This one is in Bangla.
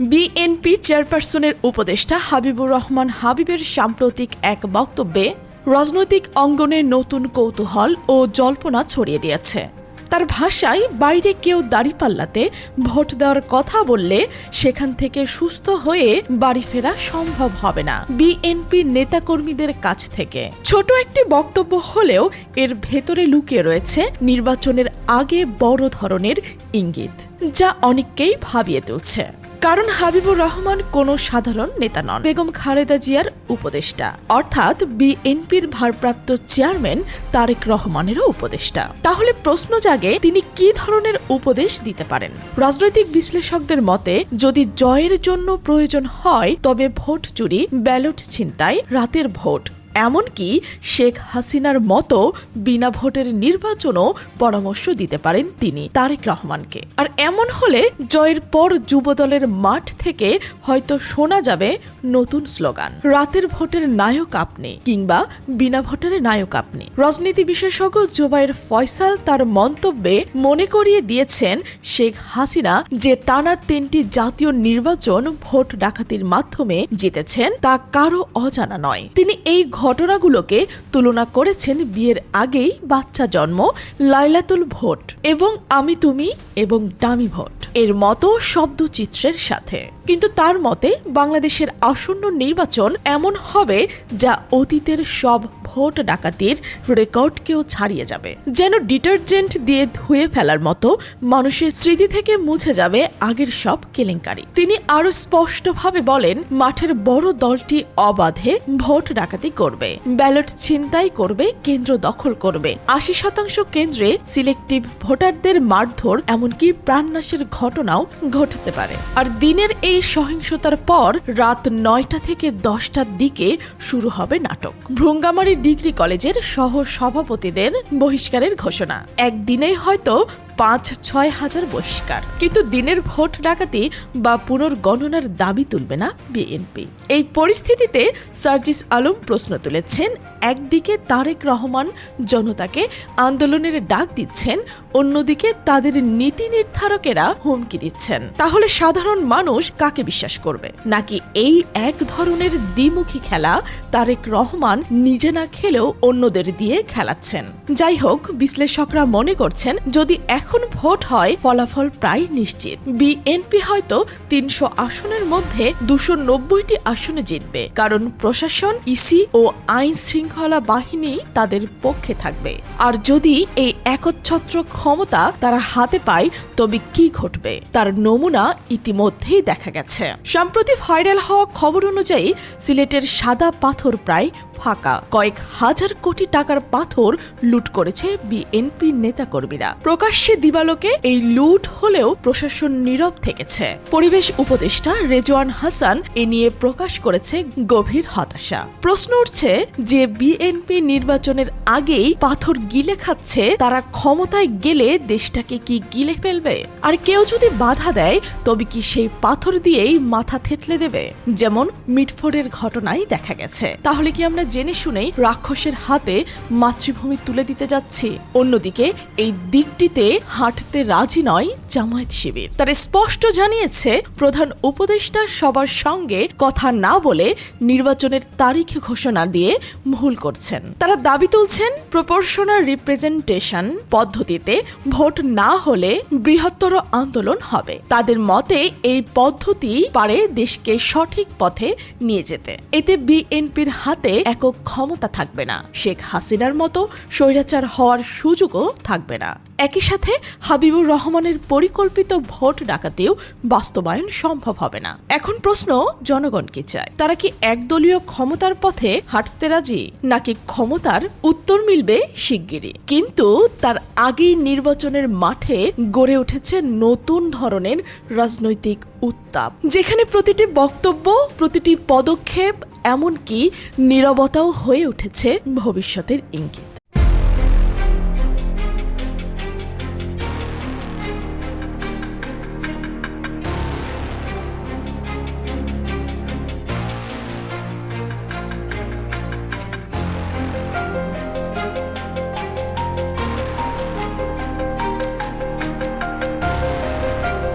বিএনপি চেয়ারপারসনের উপদেষ্টা হাবিবুর রহমান হাবিবের সাম্প্রতিক এক বক্তব্যে রাজনৈতিক অঙ্গনে নতুন কৌতূহল ও জল্পনা ছড়িয়ে দিয়েছে। তার ভাষায়, বাইরে কেউ দাড়িপাল্লাতে ভোট দেওয়ার কথা বললে সেখান থেকে সুস্থ হয়ে বাড়ি ফেরা সম্ভব হবে না বিএনপি নেতাকর্মীদের কাছ থেকে। ছোট একটি বক্তব্য হলেও এর ভেতরে লুকিয়ে রয়েছে নির্বাচনের আগে বড় ধরনের ইঙ্গিত, যা অনেককেই ভাবিয়ে তুলছে। কারণ হাবিবুর রহমান কোনো সাধারণ নেতা নন। বেগম খালেদা জিয়ার উপদেষ্টা। অর্থাৎ বিএনপির ভারপ্রাপ্ত চেয়ারম্যান তারেক রহমানেরও উপদেষ্টা। তাহলে প্রশ্ন জাগে, তিনি কি ধরনের উপদেশ দিতে পারেন? রাজনৈতিক বিশ্লেষকদের মতে, যদি জয়ের জন্য প্রয়োজন হয়, তবে ভোট চুরি, ব্যালট ছিনতাই, রাতের ভোট। এমনকি শেখ হাসিনার মতো বিনা ভোটের নির্বাচনও পরামর্শ দিতে পারেন তিনি, তারেক রহমানকে। আর এমন হলে জয়ের পর যুবদলের মাঠ থেকে হয়তো শোনা যাবে নতুন স্লোগান, রাতের ভোটের নায়ক আপনি কিংবা বিনা ভোটের নায়ক আপনি। রাজনীতি বিশেষজ্ঞ জোবাইর ফয়সাল তার মন্তব্যে মনে করিয়ে দিয়েছেন শেখ হাসিনা যে টানা তিনটি জাতীয় নির্বাচন ভোট ডাকাতির মাধ্যমে জিতেছেন তা কারও অজানা নয়। তিনি এই ঘটনাগুলোকে তুলনা করেছেন বিয়ের আগেই বাচ্চা জন্ম, লাইলাতুল ভোট এবং আমি তুমি এবং ডামি ভোট। এর মতো শব্দচিত্রের সাথে। কিন্তু তার মতে, বাংলাদেশের আসন্ন নির্বাচন এমন হবে যা অতীতের সব ভোট ডাকাতির রেকর্ডকেও ছাড়িয়ে যাবে। যেন ডিটারজেন্ট দিয়ে ধুয়ে ফেলার মতো মানুষের স্মৃতি থেকে মুছে যাবে আগের সব কেলেঙ্কারি। তিনি আরও স্পষ্টভাবে বলেন, মাঠের বড় দলটি অবাধে ভোট ডাকাতি করবে। ব্যালট ছিনতাই করবে, কেন্দ্র দখল করবে। আশি শতাংশ কেন্দ্রে সিলেক্টিভ ভোটারদের মারধর, এমনকি প্রাণনাশের ঘটনাও ঘটতে পারে। আর দিনের এই সহিংসতার পর রাত নয়টা থেকে দশটার দিকে শুরু হবে নাটক। ভ্রুঙ্গামারি ডিগ্রি কলেজের সহ সভাপতিদের বহিষ্কারের ঘোষণা। একদিনেই হয়তো পাঁচ ছয় হাজার বহিষ্কার। কিন্তু দিনের ভোট ডাকাতি বা পুনর্গণনার দাবি তুলবে না বিএনপি। এই পরিস্থিতিতে সার্জিস আলম প্রশ্ন তুলেছেন, একদিকে তারেক রহমান জনতাকে আন্দোলনের ডাক দিচ্ছেন, অন্যদিকে তাদের নীতি নির্ধারকেরা হুমকি দিচ্ছেন। তাহলে সাধারণ মানুষ কাকে বিশ্বাস করবে? নাকি এই এক ধরনের দ্বিমুখী খেলা তারেক রহমান নিজে না খেলেও অন্যদের দিয়ে খেলাচ্ছেন? যাই হোক, বিশ্লেষকরা মনে করছেন, যদি এখন ভোট হয়, ফলাফল প্রায় নিশ্চিত। বিএনপি হয়তো তিনশো আসনের মধ্যে দুশো নব্বইটি আসনে জিতবে, কারণ প্রশাসন, ইসি ও আইন শৃঙ্খলা বাহিনী তাদের পক্ষে থাকবে। আর যদি এই একচ্ছত্র ক্ষমতা তারা হাতে পায়, তবে কি ঘটবে? তার নমুনা ইতিমধ্যেই দেখা গেছে। সম্প্রতি ভাইরাল হওয়া খবর অনুযায়ী, সিলেটের সাদা পাথর প্রায় ফাঁকা। কয়েক হাজার কোটি টাকার পাথর লুট করেছে বিএনপি নেতাকর্মীরা। প্রকাশ্যে দিবালোকে এই লুট হলেও প্রশাসন নীরব থেকেছে। পরিবেশ উপদেষ্টা রেজওয়ান হাসান এ নিয়ে প্রকাশ করেছে গভীর হতাশা। প্রশ্ন উঠছে যে বিএনপি নির্বাচনের আগেই পাথর গিলে খাচ্ছে, তারা ক্ষমতায় গেলে দেশটাকে কি গিলে ফেলবে? আর কেউ যদি বাধা দেয়, তবে কি সেই পাথর দিয়েই মাথা থেতলে দেবে? যেমন মিটফোর্ডের ঘটনায় দেখা গেছে। তাহলে কি আমরা জেনে শুনেই রাক্ষসের হাতে মাতৃভূমি তুলে দিতে যাচ্ছি? অন্যদিকে, এই দিকটিতে হাঁটতে রাজি নয় জামায়াত শিবির। তারা স্পষ্ট জানিয়েছে, প্রধান উপদেষ্টা সবার সঙ্গে কথা না বলে নির্বাচনের তারিখ ঘোষণা দিয়ে ভুল করছেন। তারা দাবি তুলছেন, প্রপোর্শনাল রিপ্রেজেন্টেশন পদ্ধতিতে ভোট না হলে বৃহত্তর আন্দোলন হবে। তাদের মতে, এই পদ্ধতি পারে দেশকে সঠিক পথে নিয়ে যেতে। এতে বিএনপির হাতে একক ক্ষমতা থাকবে না। শেখ হাসিনার মতো স্বৈরাচার হওয়ার সুযোগও থাকবে না। একই সাথে হাবিবুর রহমানের পরিকল্পিত ভোট ডাকাতেও বাস্তবায়ন সম্ভব হবে না। এখন প্রশ্ন, জনগণ কি চায়? তারা কি একদলীয় ক্ষমতার পথে হাঁটতে রাজি, নাকি ক্ষমতার উত্তর মিলবে শিগগিরই? কিন্তু তার আগেই নির্বাচনের মাঠে গড়ে উঠেছে নতুন ধরনের রাজনৈতিক উত্তাপ। যেখানে প্রতিটি বক্তব্য, প্রতিটি পদক্ষেপ, এমনকি নীরবতাও হয়ে উঠেছে ভবিষ্যতের ইঙ্গিত।